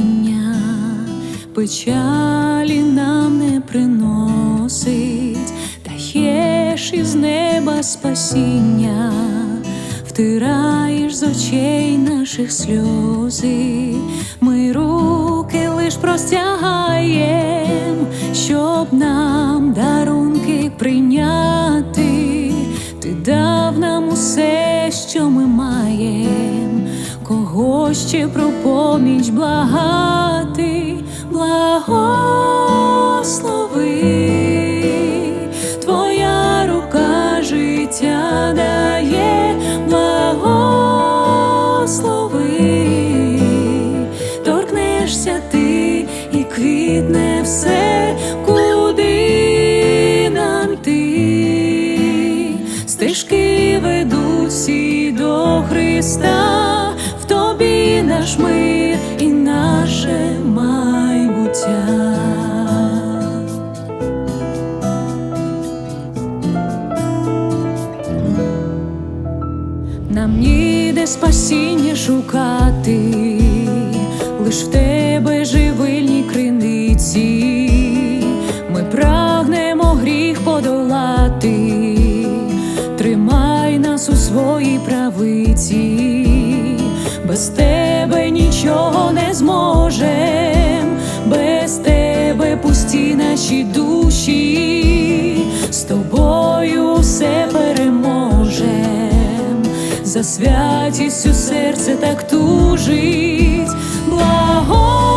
благословіння, печалі нам не приносить, та даєш із неба спасіння, втираєш з очей наших сльози, ми руки лиш простягаєм, щоб нам дарунки прийняти, ти дав нам усе, що ми маєм, ще про поміч благати, благослови, твоя рука життя дає, благослови, торкнешся ти і квітне все, куди нам йти, стежки ведуть всі до Христа, наш мир і наше майбуття. Нам ніде спасіння шукати, лиш в тебе живильні криниці, ми прагнемо гріх подолати, тримай нас у своїй правиці, без тебе нічого не зможем, без тебе пусті наші душі, з тобою все переможем. За святістю серце так тужить, благослови,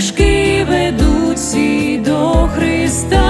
стежки ведуть до Христа,